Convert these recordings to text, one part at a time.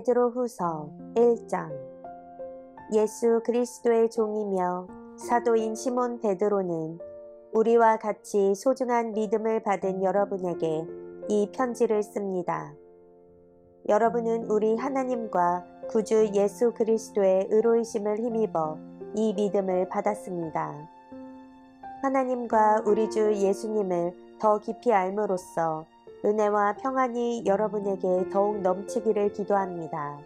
베드로 후서 1장 예수 그리스도의 종이며 사도인 시몬 베드로는 우리와 같이 소중한 믿음을 받은 여러분에게 이 편지를 씁니다. 여러분은 우리 하나님과 구주 예수 그리스도의 의로이심을 힘입어 이 믿음을 받았습니다. 하나님과 우리 주 예수님을 더 깊이 알므로써 은혜와 평안이 여러분에게 더욱 넘치기를 기도합니다.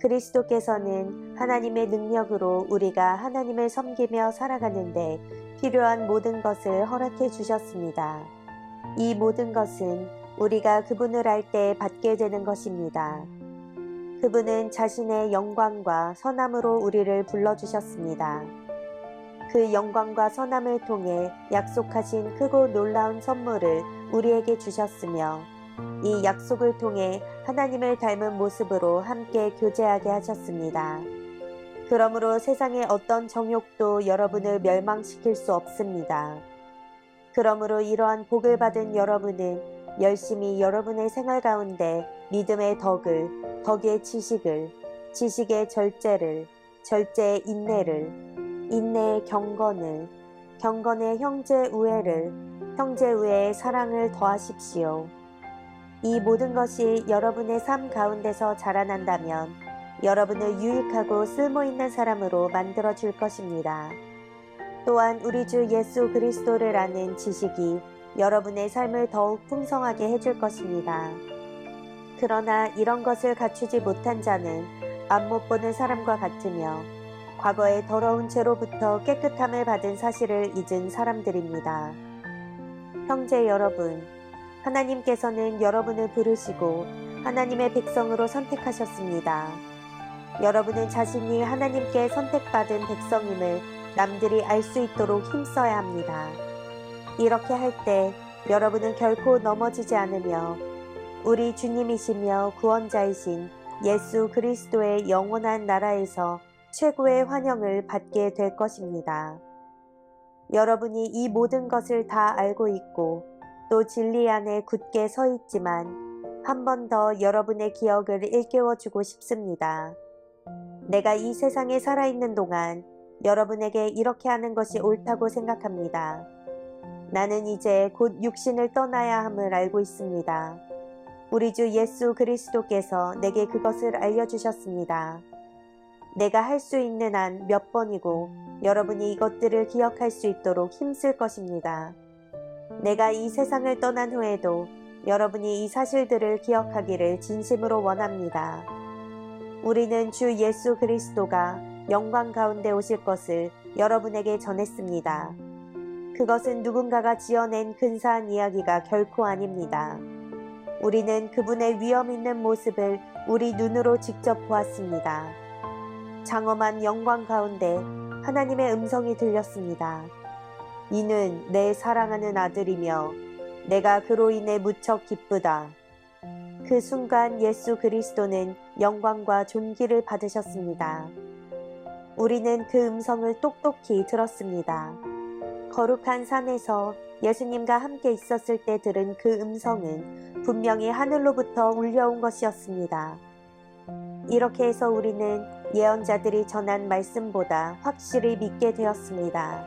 그리스도께서는 하나님의 능력으로 우리가 하나님을 섬기며 살아가는데 필요한 모든 것을 허락해 주셨습니다. 이 모든 것은 우리가 그분을 알 때 받게 되는 것입니다. 그분은 자신의 영광과 선함으로 우리를 불러주셨습니다. 그 영광과 선함을 통해 약속하신 크고 놀라운 선물을 우리에게 주셨으며 이 약속을 통해 하나님을 닮은 모습으로 함께 교제하게 하셨습니다. 그러므로 세상의 어떤 정욕도 여러분을 멸망시킬 수 없습니다. 그러므로 이러한 복을 받은 여러분은 열심히 여러분의 생활 가운데 믿음의 덕을, 덕의 지식을, 지식의 절제를, 절제의 인내를, 인내의 경건을, 경건의 형제 우애를, 형제 우애의 사랑을 더하십시오. 이 모든 것이 여러분의 삶 가운데서 자라난다면 여러분을 유익하고 쓸모 있는 사람으로 만들어 줄 것입니다. 또한 우리 주 예수 그리스도를 아는 지식이 여러분의 삶을 더욱 풍성하게 해줄 것입니다. 그러나 이런 것을 갖추지 못한 자는 앞못 보는 사람과 같으며 과거의 더러운 죄로부터 깨끗함을 받은 사실을 잊은 사람들입니다. 형제 여러분, 하나님께서는 여러분을 부르시고 하나님의 백성으로 선택하셨습니다. 여러분은 자신이 하나님께 선택받은 백성임을 남들이 알 수 있도록 힘써야 합니다. 이렇게 할 때 여러분은 결코 넘어지지 않으며 우리 주님이시며 구원자이신 예수 그리스도의 영원한 나라에서 최고의 환영을 받게 될 것입니다. 여러분이 이 모든 것을 다 알고 있고 또 진리 안에 굳게 서 있지만 한 번 더 여러분의 기억을 일깨워 주고 싶습니다. 내가 이 세상에 살아있는 동안 여러분에게 이렇게 하는 것이 옳다고 생각합니다. 나는 이제 곧 육신을 떠나야 함을 알고 있습니다. 우리 주 예수 그리스도께서 내게 그것을 알려주셨습니다. 내가 할 수 있는 한 몇 번이고 여러분이 이것들을 기억할 수 있도록 힘쓸 것입니다. 내가 이 세상을 떠난 후에도 여러분이 이 사실들을 기억하기를 진심으로 원합니다. 우리는 주 예수 그리스도가 영광 가운데 오실 것을 여러분에게 전했습니다. 그것은 누군가가 지어낸 근사한 이야기가 결코 아닙니다. 우리는 그분의 위험 있는 모습을 우리 눈으로 직접 보았습니다. 장엄한 영광 가운데 하나님의 음성이 들렸습니다. 이는 내 사랑하는 아들이며 내가 그로 인해 무척 기쁘다. 그 순간 예수 그리스도는 영광과 존귀를 받으셨습니다. 우리는 그 음성을 똑똑히 들었습니다. 거룩한 산에서 예수님과 함께 있었을 때 들은 그 음성은 분명히 하늘로부터 울려온 것이었습니다. 이렇게 해서 우리는 예언자들이 전한 말씀보다 확실히 믿게 되었습니다.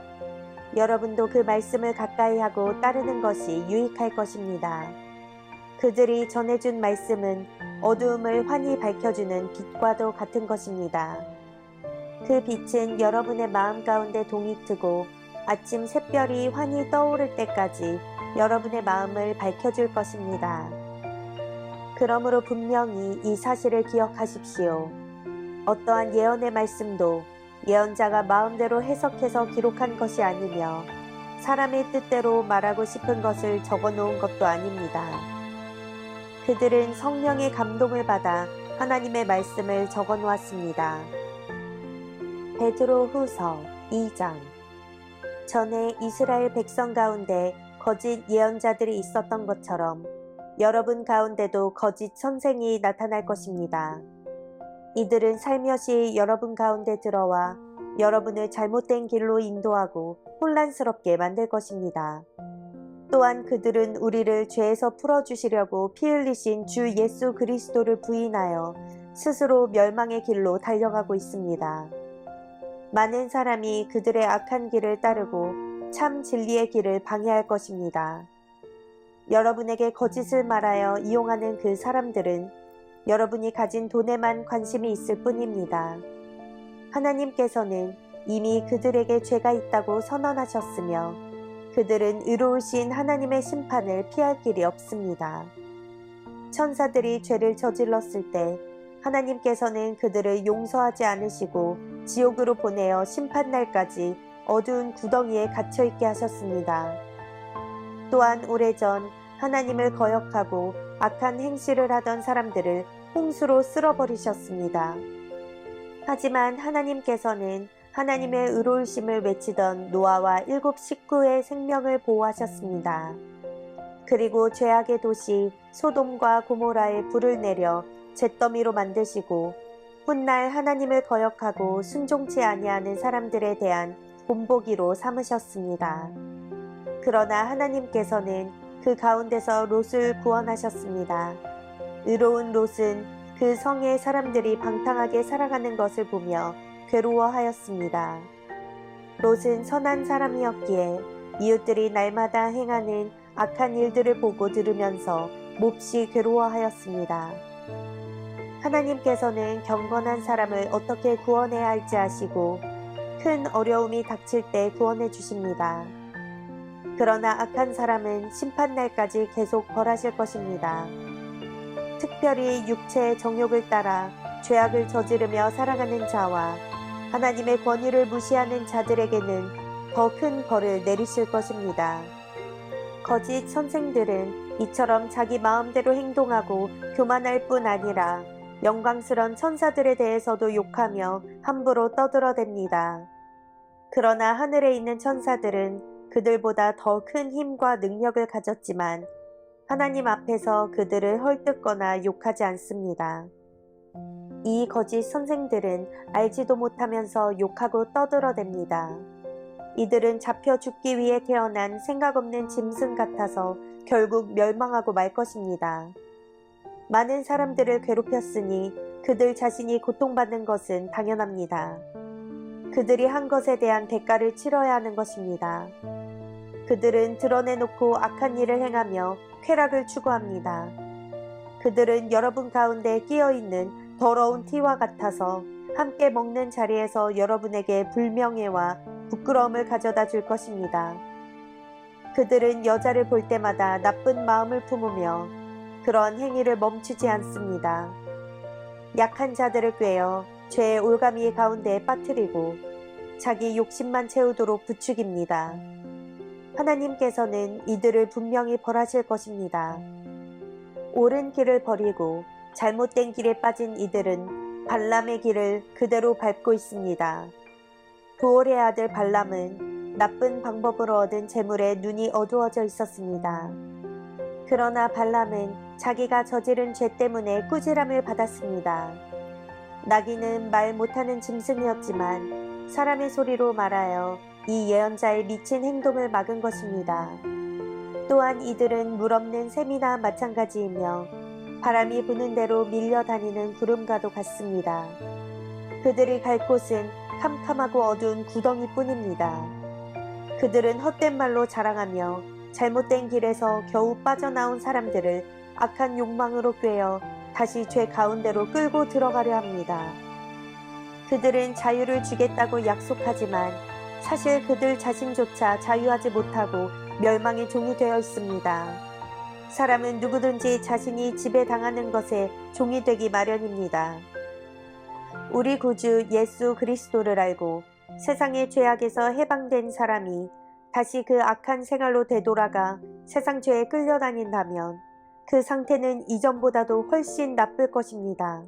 여러분도 그 말씀을 가까이 하고 따르는 것이 유익할 것입니다. 그들이 전해준 말씀은 어두움을 환히 밝혀주는 빛과도 같은 것입니다. 그 빛은 여러분의 마음 가운데 동이 트고 아침 샛별이 환히 떠오를 때까지 여러분의 마음을 밝혀줄 것입니다. 그러므로 분명히 이 사실을 기억하십시오. 어떠한 예언의 말씀도 예언자가 마음대로 해석해서 기록한 것이 아니며 사람의 뜻대로 말하고 싶은 것을 적어 놓은 것도 아닙니다. 그들은 성령의 감동을 받아 하나님의 말씀을 적어 놓았습니다. 베드로 후서 2장 전에 이스라엘 백성 가운데 거짓 예언자들이 있었던 것처럼 여러분 가운데도 거짓 선생이 나타날 것입니다. 이들은 살며시 여러분 가운데 들어와 여러분을 잘못된 길로 인도하고 혼란스럽게 만들 것입니다. 또한 그들은 우리를 죄에서 풀어주시려고 피 흘리신 주 예수 그리스도를 부인하여 스스로 멸망의 길로 달려가고 있습니다. 많은 사람이 그들의 악한 길을 따르고 참 진리의 길을 방해할 것입니다. 여러분에게 거짓을 말하여 이용하는 그 사람들은 여러분이 가진 돈에만 관심이 있을 뿐입니다. 하나님께서는 이미 그들에게 죄가 있다고 선언하셨으며 그들은 의로우신 하나님의 심판을 피할 길이 없습니다. 천사들이 죄를 저질렀을 때 하나님께서는 그들을 용서하지 않으시고 지옥으로 보내어 심판날까지 어두운 구덩이에 갇혀 있게 하셨습니다. 또한 오래전 하나님을 거역하고 악한 행실을 하던 사람들을 홍수로 쓸어버리셨습니다. 하지만 하나님께서는 하나님의 의로우심을 외치던 노아와 일곱 식구의 생명을 보호하셨습니다. 그리고 죄악의 도시 소돔과 고모라에 불을 내려 잿더미로 만드시고 훗날 하나님을 거역하고 순종치 아니하는 사람들에 대한 본보기로 삼으셨습니다. 그러나 하나님께서는 그 가운데서 롯을 구원하셨습니다. 의로운 롯은 그 성의 사람들이 방탕하게 살아가는 것을 보며 괴로워하였습니다. 롯은 선한 사람이었기에 이웃들이 날마다 행하는 악한 일들을 보고 들으면서 몹시 괴로워하였습니다. 하나님께서는 경건한 사람을 어떻게 구원해야 할지 아시고 큰 어려움이 닥칠 때 구원해 주십니다. 그러나 악한 사람은 심판날까지 계속 벌하실 것입니다. 특별히 육체의 정욕을 따라 죄악을 저지르며 살아가는 자와 하나님의 권위를 무시하는 자들에게는 더 큰 벌을 내리실 것입니다. 거짓 선생들은 이처럼 자기 마음대로 행동하고 교만할 뿐 아니라 영광스런 천사들에 대해서도 욕하며 함부로 떠들어댑니다. 그러나 하늘에 있는 천사들은 그들보다 더 큰 힘과 능력을 가졌지만 하나님 앞에서 그들을 헐뜯거나 욕하지 않습니다. 이 거짓 선생들은 알지도 못하면서 욕하고 떠들어댑니다. 이들은 잡혀 죽기 위해 태어난 생각 없는 짐승 같아서 결국 멸망하고 말 것입니다. 많은 사람들을 괴롭혔으니 그들 자신이 고통받는 것은 당연합니다. 그들이 한 것에 대한 대가를 치러야 하는 것입니다. 그들은 드러내놓고 악한 일을 행하며 쾌락을 추구합니다. 그들은 여러분 가운데 끼어 있는 더러운 티와 같아서 함께 먹는 자리에서 여러분에게 불명예와 부끄러움을 가져다 줄 것입니다. 그들은 여자를 볼 때마다 나쁜 마음을 품으며 그런 행위를 멈추지 않습니다. 약한 자들을 꿰어 죄의 올가미 가운데 빠뜨리고 자기 욕심만 채우도록 부추깁니다. 하나님께서는 이들을 분명히 벌하실 것입니다. 옳은 길을 버리고 잘못된 길에 빠진 이들은 발람의 길을 그대로 밟고 있습니다. 부올의 아들 발람은 나쁜 방법으로 얻은 재물에 눈이 어두워져 있었습니다. 그러나 발람은 자기가 저지른 죄 때문에 꾸지람을 받았습니다. 나귀는 말 못하는 짐승이었지만 사람의 소리로 말하여 이 예언자의 미친 행동을 막은 것입니다. 또한 이들은 물 없는 샘이나 마찬가지이며 바람이 부는 대로 밀려 다니는 구름과도 같습니다. 그들이 갈 곳은 캄캄하고 어두운 구덩이뿐입니다. 그들은 헛된 말로 자랑하며 잘못된 길에서 겨우 빠져나온 사람들을 악한 욕망으로 꿰어 다시 죄 가운데로 끌고 들어가려 합니다. 그들은 자유를 주겠다고 약속하지만 사실 그들 자신조차 자유하지 못하고 멸망의 종이 되어 있습니다. 사람은 누구든지 자신이 지배당하는 것에 종이 되기 마련입니다. 우리 구주 예수 그리스도를 알고 세상의 죄악에서 해방된 사람이 다시 그 악한 생활로 되돌아가 세상 죄에 끌려다닌다면 그 상태는 이전보다도 훨씬 나쁠 것입니다.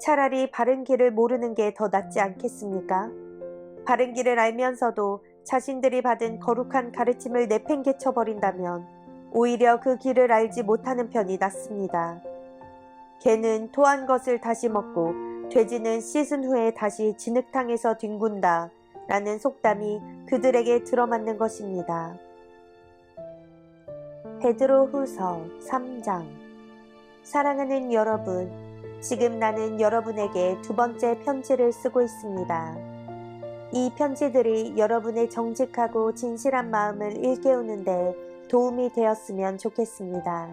차라리 바른 길을 모르는 게 더 낫지 않겠습니까? 바른 길을 알면서도 자신들이 받은 거룩한 가르침을 내팽개쳐 버린다면 오히려 그 길을 알지 못하는 편이 낫습니다. 개는 토한 것을 다시 먹고 돼지는 씻은 후에 다시 진흙탕에서 뒹군다 라는 속담이 그들에게 들어맞는 것입니다. 베드로 후서 3장 사랑하는 여러분, 지금 나는 여러분에게 두 번째 편지를 쓰고 있습니다. 이 편지들이 여러분의 정직하고 진실한 마음을 일깨우는데 도움이 되었으면 좋겠습니다.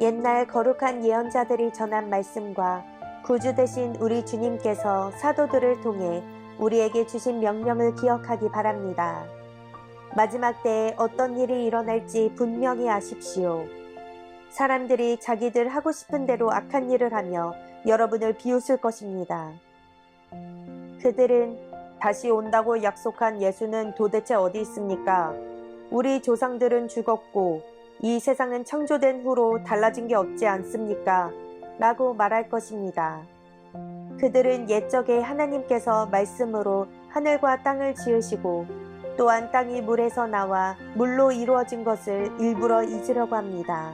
옛날 거룩한 예언자들이 전한 말씀과 구주 되신 우리 주님께서 사도들을 통해 우리에게 주신 명령을 기억하기 바랍니다. 마지막 때에 어떤 일이 일어날지 분명히 아십시오. 사람들이 자기들 하고 싶은 대로 악한 일을 하며 여러분을 비웃을 것입니다. 그들은 다시 온다고 약속한 예수는 도대체 어디 있습니까? 우리 조상들은 죽었고 이 세상은 창조된 후로 달라진 게 없지 않습니까? 라고 말할 것입니다. 그들은 옛적에 하나님께서 말씀으로 하늘과 땅을 지으시고 또한 땅이 물에서 나와 물로 이루어진 것을 일부러 잊으려고 합니다.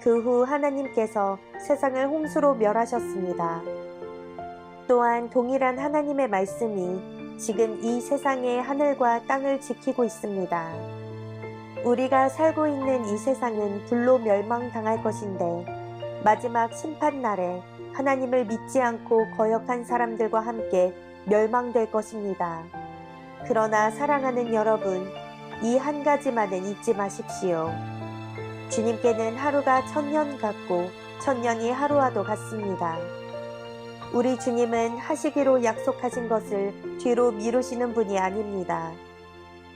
그 후 하나님께서 세상을 홍수로 멸하셨습니다. 또한 동일한 하나님의 말씀이 지금 이 세상의 하늘과 땅을 지키고 있습니다. 우리가 살고 있는 이 세상은 불로 멸망당할 것인데 마지막 심판날에 하나님을 믿지 않고 거역한 사람들과 함께 멸망될 것입니다. 그러나 사랑하는 여러분, 이 한 가지만은 잊지 마십시오. 주님께는 하루가 천년 같고 천년이 하루와도 같습니다. 우리 주님은 하시기로 약속하신 것을 뒤로 미루시는 분이 아닙니다.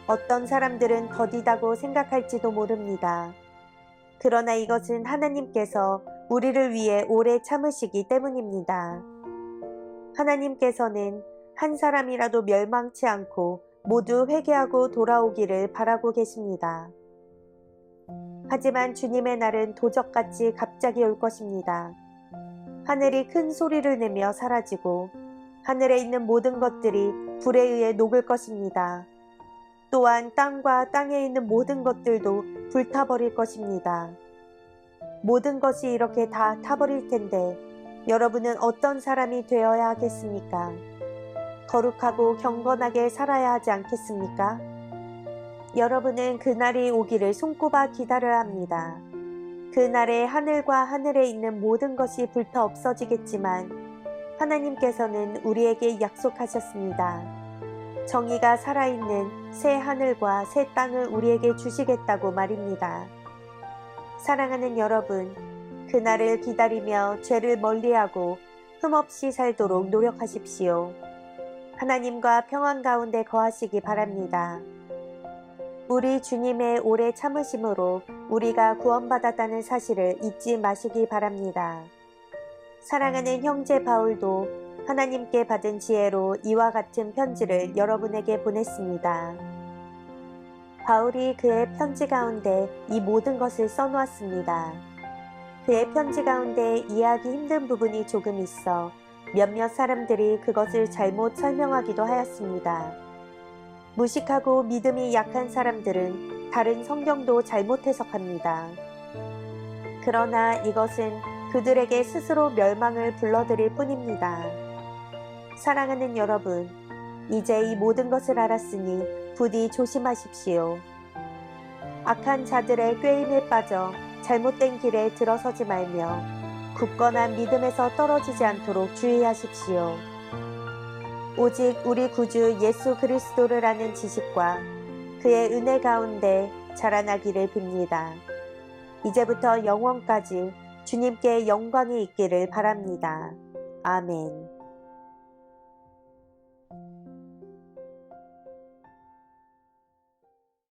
어떤 사람들은 더디다고 생각할지도 모릅니다. 그러나 이것은 하나님께서 우리를 위해 오래 참으시기 때문입니다. 하나님께서는 한 사람이라도 멸망치 않고 모두 회개하고 돌아오기를 바라고 계십니다. 하지만 주님의 날은 도적같이 갑자기 올 것입니다. 하늘이 큰 소리를 내며 사라지고 하늘에 있는 모든 것들이 불에 의해 녹을 것입니다. 또한 땅과 땅에 있는 모든 것들도 불타버릴 것입니다. 모든 것이 이렇게 다 타버릴 텐데 여러분은 어떤 사람이 되어야 하겠습니까? 거룩하고 경건하게 살아야 하지 않겠습니까? 여러분은 그날이 오기를 손꼽아 기다려야 합니다. 그날에 하늘과 하늘에 있는 모든 것이 불타 없어지겠지만 하나님께서는 우리에게 약속하셨습니다. 정의가 살아있는 새 하늘과 새 땅을 우리에게 주시겠다고 말입니다. 사랑하는 여러분, 그날을 기다리며 죄를 멀리하고 흠없이 살도록 노력하십시오. 하나님과 평안 가운데 거하시기 바랍니다. 우리 주님의 오래 참으심으로 우리가 구원받았다는 사실을 잊지 마시기 바랍니다. 사랑하는 형제 바울도 하나님께 받은 지혜로 이와 같은 편지를 여러분에게 보냈습니다. 바울이 그의 편지 가운데 이 모든 것을 써놓았습니다. 그의 편지 가운데 이해하기 힘든 부분이 조금 있어 몇몇 사람들이 그것을 잘못 설명하기도 하였습니다. 무식하고 믿음이 약한 사람들은 다른 성경도 잘못 해석합니다. 그러나 이것은 그들에게 스스로 멸망을 불러들일 뿐입니다. 사랑하는 여러분, 이제 이 모든 것을 알았으니 부디 조심하십시오. 악한 자들의 꾀임에 빠져 잘못된 길에 들어서지 말며 굳건한 믿음에서 떨어지지 않도록 주의하십시오. 오직 우리 구주 예수 그리스도를 아는 지식과 그의 은혜 가운데 자라나기를 빕니다. 이제부터 영원까지 주님께 영광이 있기를 바랍니다. 아멘.